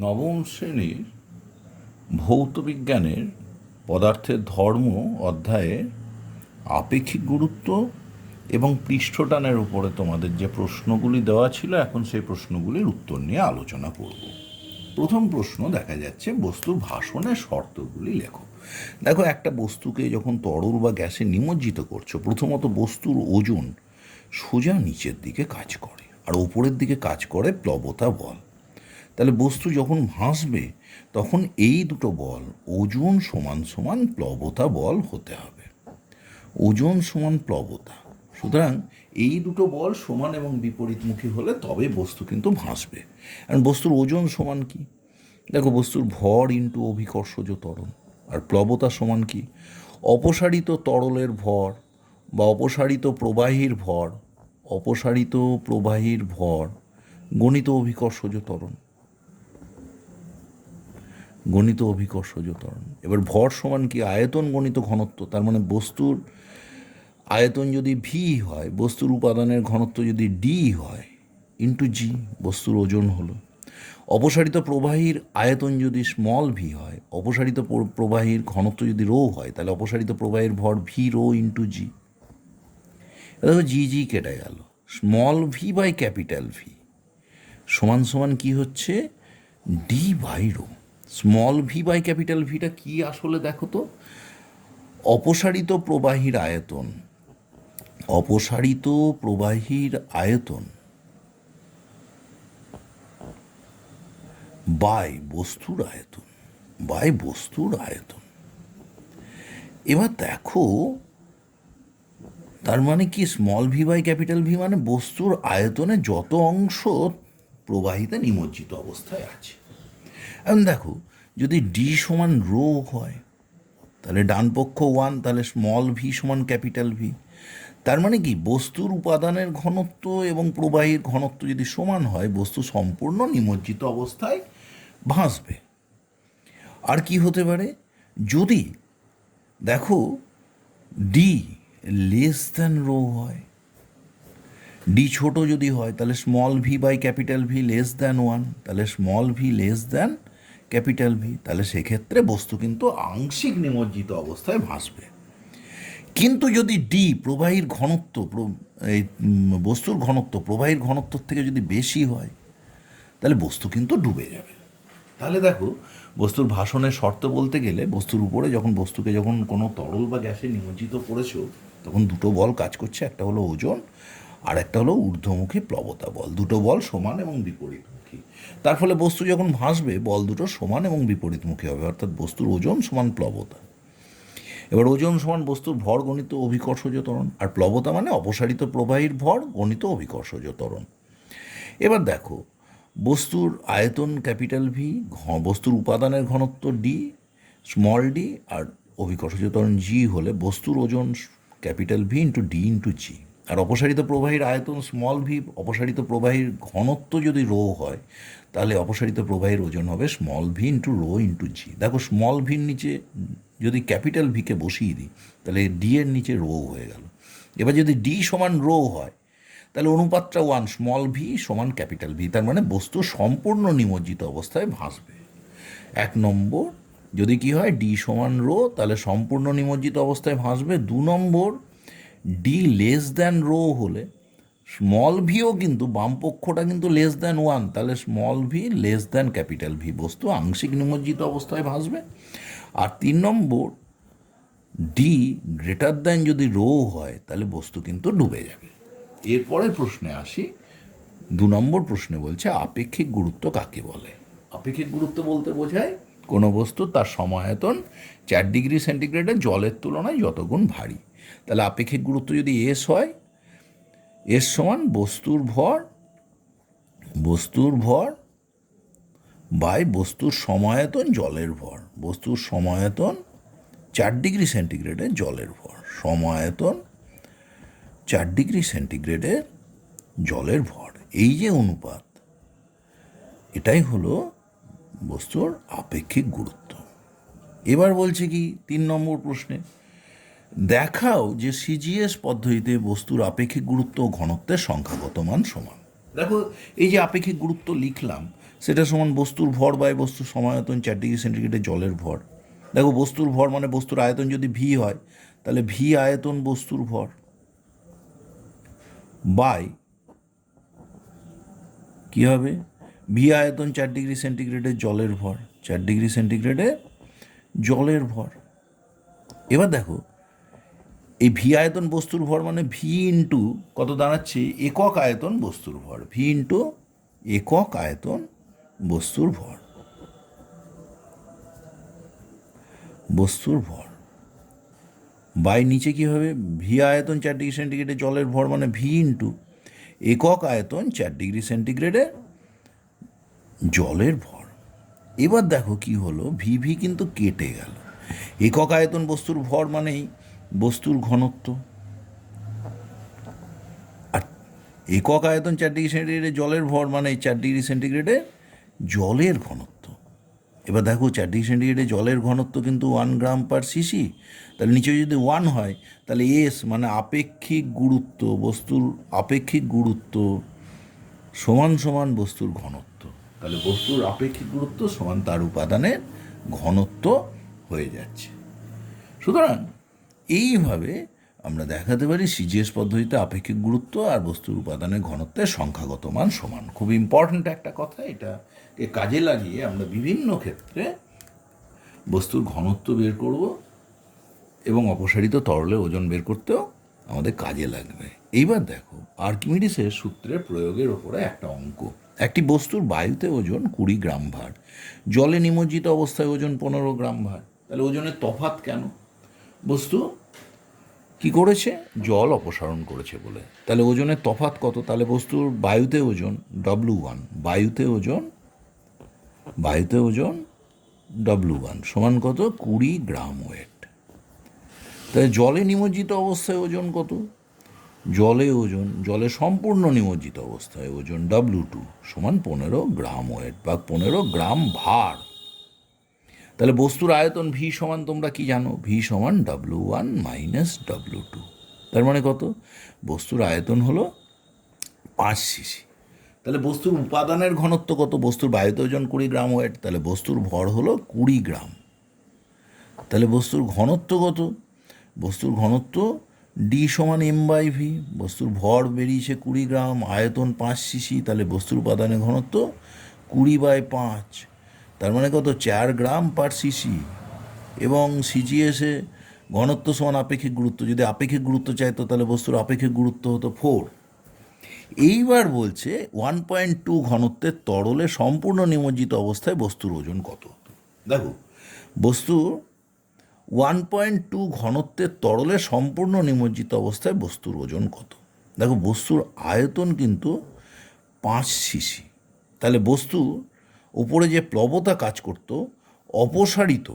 নবম শ্রেণির ভৌত বিজ্ঞানের পদার্থের ধর্ম অধ্যায়ে আপেক্ষিক গুরুত্ব এবং পৃষ্ঠটানের উপরে তোমাদের যে প্রশ্নগুলি দেওয়া ছিল, এখন সেই প্রশ্নগুলির উত্তর নিয়ে আলোচনা করব। প্রথম প্রশ্ন দেখা যাচ্ছে, বস্তুর ভাষণের শর্তগুলি লেখো। দেখো, একটা বস্তুকে যখন তরল বা গ্যাসে নিমজ্জিত করছ, প্রথমত বস্তুর ওজন সোজা নিচের দিকে কাজ করে, আর ওপরের দিকে কাজ করে প্লবতা বল। তাহলে বস্তু যখন ভাসবে, তখন এই দুটো বল, ওজন সমান সমান প্লবতা বল হতে হবে। ওজন সমান প্লবতা। সুতরাং এই দুটো বল সমান এবং বিপরীতমুখী হলে তবে বস্তু কিন্তু ভাসবে। কারণ বস্তুর ওজন সমান কি? দেখো, বস্তুর ভর ইন্টু অভিকর্ষজ ত্বরণ আর প্লবতা সমান কি? অপসারিত তরলের ভর বা অপসারিত প্রবাহীর ভর, অপসারিত প্রবাহীর ভর, গণিত অভিকর্ষজ ত্বরণ গণিত অভিকর্ষজ ত্বরণ এবার ভর সমান কি আয়তন গণিত ঘনত্ব? তার মানে বস্তুর আয়তন যদি ভি হয়, বস্তুর উপাদানের ঘনত্ব যদি ডি হয় ইন্টু জি বস্তুর ওজন হলো। অপসারিত প্রবাহীর আয়তন যদি স্মল ভি হয়, অপসারিত প্র- প্রবাহীর ঘনত্ব যদি রো হয়, তাহলে অপসারিত প্রবাহীর ভর ভি রো ইন্টু জি দেখো জি জি কেটে গেল। Small V by capital V সমান সমান কি হচ্ছে? D by rho small V by capital ভিটা কি আসলে দেখো তো? অপসারিত প্রবাহীর আয়তন। অপসারিত প্রবাহীর আয়তন বাই বস্তুর আয়তন বাই বস্তুর আয়তন। এবার দেখো, তার মানে কি small V by capital V মানে বস্তুর আয়তনে যত অংশ প্রবাহিতে নিমজ্জিত অবস্থায় আছে। এখন দেখো, যদি ডি সমান রো হয়, তাহলে ডান পক্ষ ওয়ান তাহলে স্মল ভি সমান ক্যাপিটাল ভি তার মানে কি? বস্তুর উপাদানের ঘনত্ব এবং প্রবাহীর ঘনত্ব যদি সমান হয়, বস্তু সম্পূর্ণ নিমজ্জিত অবস্থায় ভাসবে। আর কি হতে পারে? যদি দেখো ডি লেস দ্যান রো হয় ডি ছোট যদি হয়, তাহলে small V by capital V less than one তাহলে small V less than capital V তাহলে সেক্ষেত্রে বস্তু কিন্তু আংশিক নিমজ্জিত অবস্থায় ভাসবে। কিন্তু যদি ডি প্রবাহীর ঘনত্ব এই বস্তুর ঘনত্ব, প্রবাহীর ঘনত্বর থেকে যদি বেশি হয়, তাহলে বস্তু কিন্তু ডুবে যাবে। তাহলে দেখো, বস্তুর ভাষণের শর্ত বলতে গেলে, বস্তুর উপরে যখন বস্তুকে যখন কোনো তরল বা গ্যাসে নিমজ্জিত করেছ, তখন দুটো বল কাজ করছে, একটা হলো ওজন আর একটা হলো ঊর্ধ্বমুখী প্লবতা বল। দুটো বল সমান এবং বিপরীতমুখী তার ফলে বস্তু যখন ভাসবে, বল দুটো সমান এবং বিপরীতমুখী হবে, অর্থাৎ বস্তুর ওজন সমান প্লবতা। এবার ওজন সমান বস্তুর ভর গণিত অভিকর্ষজ ত্বরণ, আর প্লবতা মানে অপসারিত প্রবাহীর ভর গণিত অভিকর্ষজ ত্বরণ। এবার দেখো, বস্তুর আয়তন ক্যাপিটাল ভি বস্তুর উপাদানের ঘনত্ব ডি স্মল ডি আর অভিকর্ষজ ত্বরণ জি হলে বস্তুর ওজন capital V into D into G আর অপসারিত প্রবাহীর আয়তন স্মল ভি অপসারিত প্রবাহীর ঘনত্ব যদি রো হয়, তাহলে অপসারিত প্রবাহীর ওজন হবে small V into rho into G দেখো স্মল ভির নিচে যদি ক্যাপিটাল ভিকে বসিয়ে দিই, তাহলে ডি এর নিচে রো হয়ে গেল। এবার যদি ডি সমান রো হয়, তাহলে অনুপাতটা ওয়ান স্মল ভি সমান ক্যাপিটাল ভি তার মানে বস্তু সম্পূর্ণ নিমজ্জিত অবস্থায় ভাসবে। এক নম্বর, যদি কি হয় ডি সমান রো তাহলে সম্পূর্ণ নিমজ্জিত অবস্থায় ভাসবে। দু number D less than rho হলে স্মল ভিও কিন্তু বাম পক্ষটা কিন্তু লেস দ্যান ওয়ান তাহলে small V less than capital V বস্তু আংশিক নিমজ্জিত অবস্থায় ভাসবে। আর তিন নম্বর ডি গ্রেটার দ্যান যদি রো হয়, তাহলে বস্তু কিন্তু ডুবে যাবে। এরপরের প্রশ্নে আসি, দু নম্বর প্রশ্নে বলছে আপেক্ষিক গুরুত্ব কাকে বলে? আপেক্ষিক গুরুত্ব বলতে বোঝায় কোনো বস্তু তার সমায়তন চার ডিগ্রি সেন্টিগ্রেডে জলের তুলনায় যত গুণ ভারী। তাহলে আপেক্ষিক গুরুত্ব যদি এস হয় এস সমান বস্তুর ভর বস্তুর ভর বাই বস্তুর সমায়তন জলের ভর। বস্তুর সমায়তন চার ডিগ্রি সেন্টিগ্রেডে জলের ভর। সমায়তন চার ডিগ্রি সেন্টিগ্রেডে জলের ভর। এই যে অনুপাত, এটাই হলো বস্তুর আপেক্ষিক গুরুত্ব। এবার বলছে কি, তিন নম্বর প্রশ্নে। দেখাও যে সিজিএস পদ্ধতিতে বস্তুর আপেক্ষিক গুরুত্ব ঘনত্বের সংখ্যাগত মান সমান। দেখো, এই যে আপেক্ষিক গুরুত্ব লিখলাম, সেটা সমান বস্তুর ভর বাই বস্তুর সমায়তন চার ডিগ্রি সেন্টিগ্রেডে জলের ভর। দেখো, বস্তুর ভর মানে বস্তুর আয়তন যদি ভি হয়, তাহলে ভি আয়তন বস্তুর ভর বাই কী হবে? ভি আয়তন চার ডিগ্রি সেন্টিগ্রেডে জলের ভর, চার ডিগ্রি সেন্টিগ্রেডে জলের ভর। এবার দেখো এই ভি আয়তন বস্তুর ভর মানে ভি ইন্টু কত দাঁড়াচ্ছে? একক আয়তন বস্তুর ভর। ভি ইন্টু একক আয়তন বস্তুর ভর। বস্তুর ভর। বাই নিচে কি হবে? ভি আয়তন চার ডিগ্রি সেন্টিগ্রেডে জলের ভর মানে ভি ইন্টু একক আয়তন চার ডিগ্রি সেন্টিগ্রেডে জলের ভর। এবার দেখো কি হলো? ভি ভি কিন্তু কেটে গেল। একক আয়তন বস্তুর ভর মানেই বস্তুর ঘনত্ব। আর একক আয়তন চার ডিগ্রি সেন্টিগ্রেডে জলের ভর মানে চার ডিগ্রি সেন্টিগ্রেডে জলের ঘনত্ব। এবার দেখো, চার ডিগ্রি সেন্টিগ্রেডে জলের ঘনত্ব কিন্তু ওয়ান গ্রাম পার সিসি তাহলে নিচে যদি ওয়ান হয়, তাহলে এস মানে আপেক্ষিক গুরুত্ব, বস্তুর আপেক্ষিক গুরুত্ব সমান সমান বস্তুর ঘনত্ব। তাহলে বস্তুর আপেক্ষিক গুরুত্ব সমান তার উপাদানের ঘনত্ব হয়ে যাচ্ছে। সুতরাং এইভাবে আমরা দেখাতে পারি সিজিএস পদ্ধতিতে আপেক্ষিক গুরুত্ব আর বস্তুর উপাদানের ঘনত্বের সংখ্যাগত মান সমান। খুব ইম্পর্ট্যান্ট একটা কথা এটাকে কাজে লাগিয়ে আমরা বিভিন্ন ক্ষেত্রে বস্তুর ঘনত্ব বের করব এবং অপসারিত তরলে ওজন বের করতেও আমাদের কাজে লাগবে। এইবার দেখো, আর্কিমিডিসের সূত্রের প্রয়োগের ওপরে একটা অঙ্ক। একটি বস্তুর বায়ুতে ওজন কুড়ি গ্রাম ভার, জলে নিমজ্জিত অবস্থায় ওজন পনেরো গ্রাম ভার। তাহলে ওজনের তফাত কেন? বস্তু, কি করেছে? জল অপসারণ করেছে বলে। তাহলে ওজনের তফাত কত? তাহলে বস্তুর বায়ুতে ওজন ডব্লু ওয়ান বায়ুতে ওজন বায়ুতে ওজন ডব্লু ওয়ান সমান কত? কুড়ি গ্রাম ওয়েট। তাহলে জলে নিমজ্জিত অবস্থায় ওজন কত? জলে ওজন, জলে সম্পূর্ণ নিমজ্জিত অবস্থায় ওজন ডাব্লু টু সমান পনেরো গ্রাম ওয়েট বা পনেরো গ্রাম ভার। তাহলে বস্তুর আয়তন ভি সমান তোমরা কি জানো? ভি সমান W one minus W two তার মানে কত? বস্তুর আয়তন হলো পাঁচ সিসি তাহলে বস্তুর উপাদানের ঘনত্ব কত? বস্তুর বায়ুতে ওজন কুড়ি গ্রাম ওয়েট। তাহলে বস্তুর ভর হলো কুড়ি গ্রাম। তাহলে বস্তুর ঘনত্ব কত? বস্তুর ঘনত্ব ডি সমান এম বাই ভি বস্তুর ভর বেরিয়েছে কুড়ি গ্রাম, আয়তন পাঁচ সিসি তাহলে বস্তুর উপাদানের ঘনত্ব কুড়ি বাই পাঁচ। তার মানে কত? চার গ্রাম পার সিসি এবং সিজিএসে ঘনত্ব সমান আপেক্ষিক গুরুত্ব। যদি আপেক্ষিক গুরুত্ব চাইতো, তাহলে বস্তুর আপেক্ষিক গুরুত্ব হতো ফোর এইবার বলছে ওয়ান পয়েন্ট টু ঘনত্বের তরলে সম্পূর্ণ নিমজ্জিত অবস্থায় বস্তুর ওজন কত? দেখো বস্তুর ওয়ান পয়েন্ট টু ঘনত্বের তরলে সম্পূর্ণ নিমজ্জিত অবস্থায় বস্তুর ওজন কত? দেখো, বস্তুর আয়তন কিন্তু পাঁচ সিসি তাহলে বস্তু উপরে যে প্লবতা কাজ করত, অপসারিত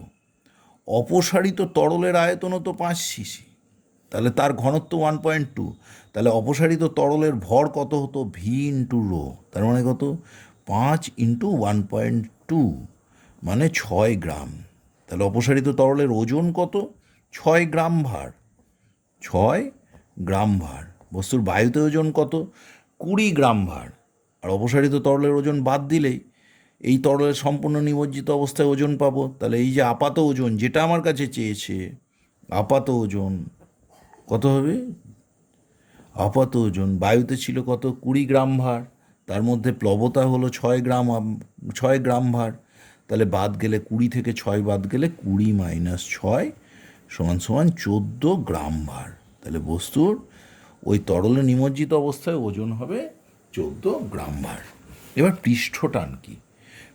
অপসারিত তরলের আয়তনও তো পাঁচ সিসি। তাহলে তার ঘনত্ব ওয়ান পয়েন্ট টু তাহলে অপসারিত তরলের ভর কত হতো? ভি ইন্টু রো তার মানে কত? পাঁচ ইন্টু ওয়ান পয়েন্ট টু মানে ছয় গ্রাম। তাহলে অপসারিত তরলের ওজন কত? ছয় গ্রাম ভার। ছয় গ্রাম ভার। বস্তুর বায়ুতে ওজন কত? কুড়ি গ্রাম ভার। আর অপসারিত তরলের ওজন বাদ দিলেই এই তরলের সম্পূর্ণ নিমজ্জিত অবস্থায় ওজন পাবো। তাহলে এই যে আপাত ওজন, যেটা আমার কাছে চেয়েছে, আপাত ওজন, কত হবে? আপাত ওজন, বায়ুতে ছিল কত? কুড়ি গ্রাম ভার, তার মধ্যে প্লবতা হলো ছয় গ্রাম ছয় গ্রাম ভার। তাহলে বাদ গেলে কুড়ি থেকে ছয়, বাদ গেলে কুড়ি মাইনাস ছয় সমান সমান চোদ্দ গ্রাম ভার। তাহলে বস্তুর ওই তরলে নিমজ্জিত অবস্থায় ওজন হবে চোদ্দ গ্রাম ভার। এবার পৃষ্ঠটান কি?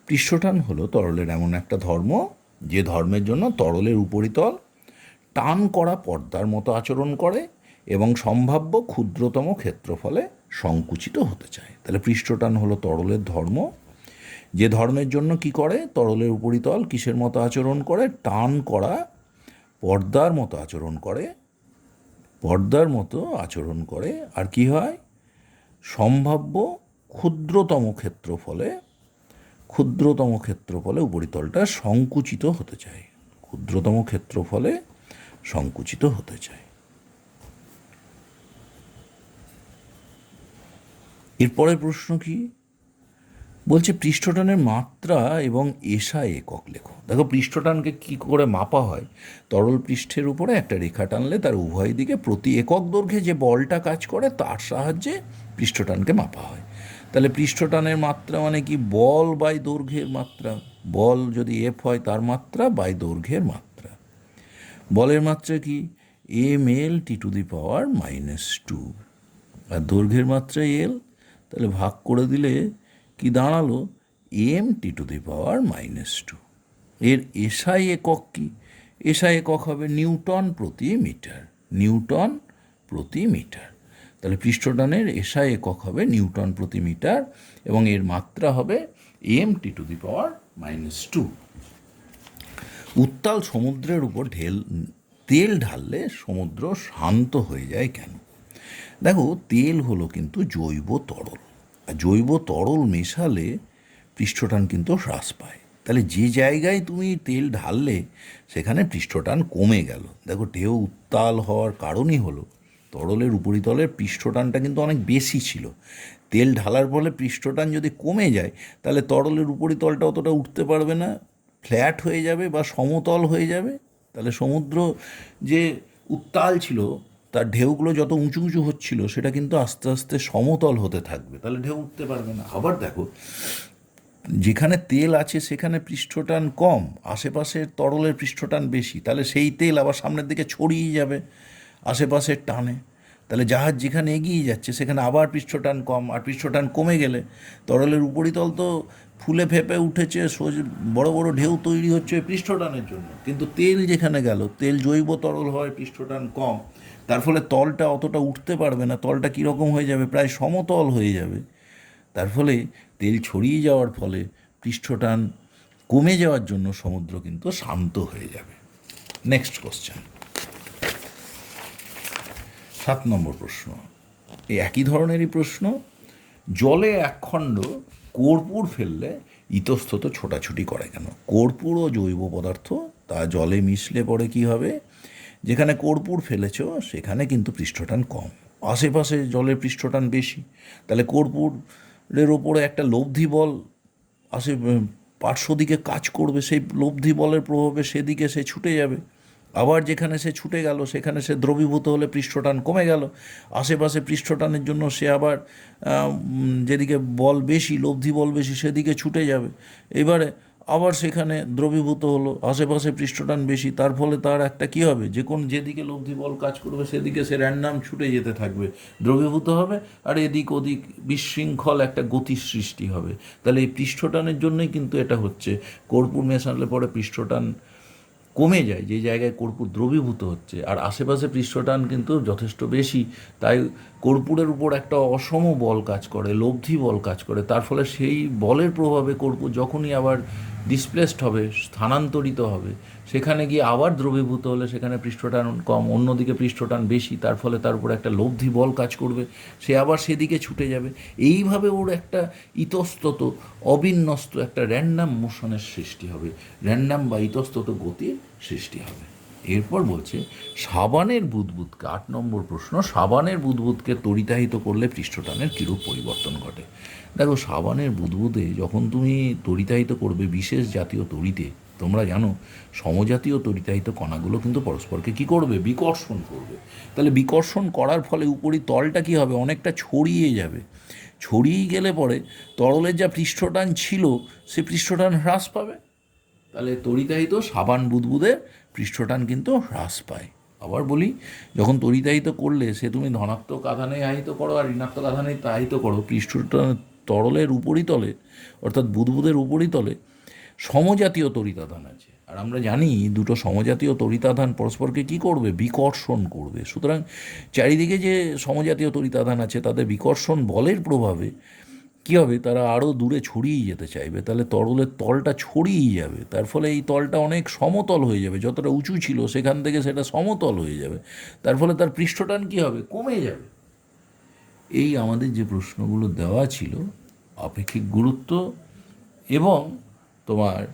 পৃষ্ঠটান হলো তরলের এমন একটা ধর্ম, যে ধর্মের জন্য তরলের উপরিতল টান করা পর্দার মতো আচরণ করে এবং সম্ভাব্য ক্ষুদ্রতম ক্ষেত্রফলে সংকুচিত হতে চায়। তাহলে পৃষ্ঠটান হলো তরলের ধর্ম, যে ধর্মের জন্য কি করে? তরলের উপরিতল কিসের মতো আচরণ করে? টান করা পর্দার মতো আচরণ করে, পর্দার মতো আচরণ করে। আর কি হয়? সম্ভাব্য ক্ষুদ্রতম ক্ষেত্রফলে ক্ষুদ্রতম ক্ষেত্রফলে উপরিতলটা সংকুচিত হতে চায়। ক্ষুদ্রতম ক্ষেত্রফলে সংকুচিত হতে চায়। এরপরের প্রশ্ন কি? বলছে পৃষ্ঠটানের মাত্রা এবং এসা একক লেখো। দেখো পৃষ্ঠটানকে কি করে মাপা হয়? তরল পৃষ্ঠের উপরে একটা রেখা টানলে তার উভয় দিকে প্রতি একক দৈর্ঘ্যে যে বলটা কাজ করে তার সাহায্যে পৃষ্ঠটানকে মাপা হয়। তাহলে পৃষ্ঠটানের মাত্রা মানে কি? বল বাই দৈর্ঘ্যের মাত্রা। বল যদি এফ হয়, তার মাত্রা বাই দৈর্ঘ্যের মাত্রা। বলের মাত্রা কি? M L T to the power minus two আর দৈর্ঘ্যের মাত্রা এল তাহলে ভাগ করে দিলে কি দাঁড়াল? M T to the power minus two এর এসআই একক কি? এসআই একক হবে নিউটন প্রতি মিটার। নিউটন প্রতি মিটার। তাহলে পৃষ্ঠটানের এসআই একক হবে নিউটন প্রতি মিটার এবং এর মাত্রা হবে M T to the power minus two উত্তাল সমুদ্রের উপর ঢেল, তেল ঢাললে সমুদ্র শান্ত হয়ে যায় কেন? দেখো, তেল হলো কিন্তু জৈব তরল। আর জৈব তরল মেশালে পৃষ্ঠটান কিন্তু হ্রাস পায়। তাহলে যে জায়গায় তুমি তেল ঢাললে, সেখানে পৃষ্ঠটান কমে গেল। দেখো, ঢেউ উত্তাল হওয়ার কারণই হলো তরলের উপরিতলের পৃষ্ঠটানটা কিন্তু অনেক বেশি ছিল। তেল ঢালার ফলে পৃষ্ঠটান যদি কমে যায়, তাহলে তরলের উপরিতলটা অতটা উঠতে পারবে না, ফ্ল্যাট হয়ে যাবে বা সমতল হয়ে যাবে। তাহলে সমুদ্র যে উত্তাল ছিল, তার ঢেউগুলো যত উঁচু উঁচু হচ্ছিল, সেটা কিন্তু আস্তে আস্তে সমতল হতে থাকবে। তাহলে ঢেউ উঠতে পারবে না। আবার দেখো, যেখানে তেল আছে, সেখানে পৃষ্ঠটান কম, আশেপাশের তরলের পৃষ্ঠটান বেশি। তাহলে সেই তেল আবার সামনের দিকে ছড়িয়ে যাবে। আশেপাশের টানে। তাহলে জাহাজ যেখানে এগিয়ে যাচ্ছে, সেখানে আবার পৃষ্ঠটান কম আর পৃষ্ঠটান কমে গেলে তরলের উপরিতল তো ফুলে ফেপে উঠেছে, সোজ- বড় বড় ঢেউ তৈরি হচ্ছে পৃষ্ঠটানের জন্য। কিন্তু তেল যেখানে গেল, তেল জৈব তরল হয়, পৃষ্ঠটান কম। তার ফলে তলটা অতটা উঠতে পারবে না, তলটা কীরকম হয়ে যাবে? প্রায় সমতল হয়ে যাবে। তার ফলে তেল ছড়িয়ে যাওয়ার ফলে পৃষ্ঠটান কমে যাওয়ার জন্য সমুদ্র কিন্তু শান্ত হয়ে যাবে। নেক্সট কোশ্চেন সাত নম্বর প্রশ্ন। এই একই ধরনেরই প্রশ্ন জলে একখণ্ড কর্পূর ফেললে ইতস্তত ছোটাছুটি করে কেন? কর্পূর ও জৈব পদার্থ তা জলে মিশলে পরে কি হবে? যেখানে কর্পূর ফেলেছ সেখানে কিন্তু পৃষ্ঠটান কম। আশেপাশে জলের পৃষ্ঠটান বেশি। তাহলে কর্পূরের ওপরে একটা লব্ধি বল উম, পার্শ্ব দিকে কাজ করবে সেই লব্ধি বলের প্রভাবে সেদিকে সে ছুটে যাবে। আবার যেখানে সে ছুটে গেল, সেখানে সে দ্রবীভূত হলে পৃষ্ঠটান কমে গেল। আশেপাশে পৃষ্ঠটানের জন্য সে আবার যেদিকে বল বেশি, লব্ধি বল বেশি, সেদিকে ছুটে যাবে। এবারে আবার সেখানে দ্রবীভূত হলো, আশেপাশে পৃষ্ঠটান বেশি, তার ফলে তার একটা কী হবে? যে কোন, যেদিকে লব্ধি বল কাজ করবে, সেদিকে সে র্যান্ডাম ছুটে যেতে থাকবে। দ্রবীভূত হবে আর এদিক ওদিক বিশৃঙ্খল একটা গতির সৃষ্টি হবে। তাহলে এই পৃষ্ঠটানের জন্যই কিন্তু এটা হচ্ছে। কর্পূর মেশালে পরে পৃষ্ঠটান কমে যায়, যে জায়গায় কর্পূর দ্রবীভূত হচ্ছে। আর আশেপাশে পৃষ্ঠটান কিন্তু যথেষ্ট বেশি। তাই কর্পূরের উপর একটা অসম বল কাজ করে, লব্ধি বল কাজ করে। তার ফলে সেই বলের প্রভাবে কর্পূর যখনই আবার ডিসপ্লেসড হবে, স্থানান্তরিত হবে, সেখানে গিয়ে আবার দ্রবীভূত হলে সেখানে পৃষ্ঠটান কম, অন্যদিকে পৃষ্ঠটান বেশি, তার ফলে তার উপর একটা লব্ধি বল কাজ করবে, সে আবার সেদিকে ছুটে যাবে। এইভাবে ওর একটা ইতস্তত অবিন্যস্ত একটা র্যান্ডাম মোশনের সৃষ্টি হবে। র্যান্ডাম বা ইতস্তত গতির সৃষ্টি হবে। এরপর বলছে, সাবানের বুদবুদকে আট নম্বর প্রশ্ন, সাবানের বুদবুদকে তরিতাহিত করলে পৃষ্ঠটানের কিরূপ পরিবর্তন ঘটে? দেখো, সাবানের বুদবুদে যখন তুমি তরিতাহিত করবে বিশেষ জাতীয় তরিতে তোমরা জানো, সমজাতীয় তরিতাহিত কণাগুলো কিন্তু পরস্পরকে কি করবে? বিকর্ষণ করবে। তাহলে বিকর্ষণ করার ফলে উপরি তলটা কি হবে? অনেকটা ছড়িয়ে যাবে। ছড়িয়ে গেলে পরে তরলের যা পৃষ্ঠটান ছিল, সে পৃষ্ঠটান হ্রাস পাবে। তাহলে তরিতাহিত সাবান বুদবুদের পৃষ্ঠটান কিন্তু হ্রাস পায়। আবার বলি, যখন তরিতাহিত করলে সে তুমি ধনাত্মক আধানে আহিত করো আর ঋণাত্মক আধানে তাহিত করো পৃষ্ঠটান তরলের উপরিতলে, অর্থাৎ বুদবুদের উপরিতলে সমজাতীয় তরিতাধান আছে। আর আমরা জানি দুটো সমজাতীয় তরিতাধান পরস্পরকে কি করবে? বিকর্ষণ করবে। সুতরাং চারিদিকে যে সমজাতীয় তরিতাধান আছে তাদের বিকর্ষণ বলের প্রভাবে কী হবে? তারা আরও দূরে ছড়িয়ে যেতে চাইবে। তাহলে তরলের তলটা ছড়িয়ে যাবে। তার ফলে এই তলটা অনেক সমতল হয়ে যাবে। যতটা উঁচু ছিল সেখান থেকে সেটা সমতল হয়ে যাবে। তার ফলে তার পৃষ্ঠটান কী হবে? কমে যাবে। এই আমাদের যে প্রশ্নগুলো দেওয়া ছিল, আপেক্ষিক গুরুত্ব এবং তোমার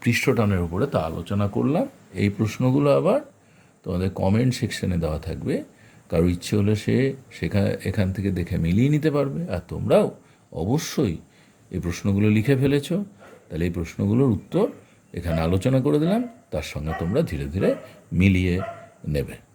পৃষ্ঠটানের উপরে তা আলোচনা করলাম। এই প্রশ্নগুলো আবার তোমাদের কমেন্ট সেকশনে দেওয়া থাকবে। কারও ইচ্ছে হলে সে সেখানে এখান থেকে দেখে মিলিয়ে নিতে পারবে। আর তোমরাও অবশ্যই এই প্রশ্নগুলো লিখে ফেলেছ। তাহলে এই প্রশ্নগুলোর উত্তর এখানে আলোচনা করে দিলাম। তার সঙ্গে তোমরা ধীরে ধীরে মিলিয়ে নেবে।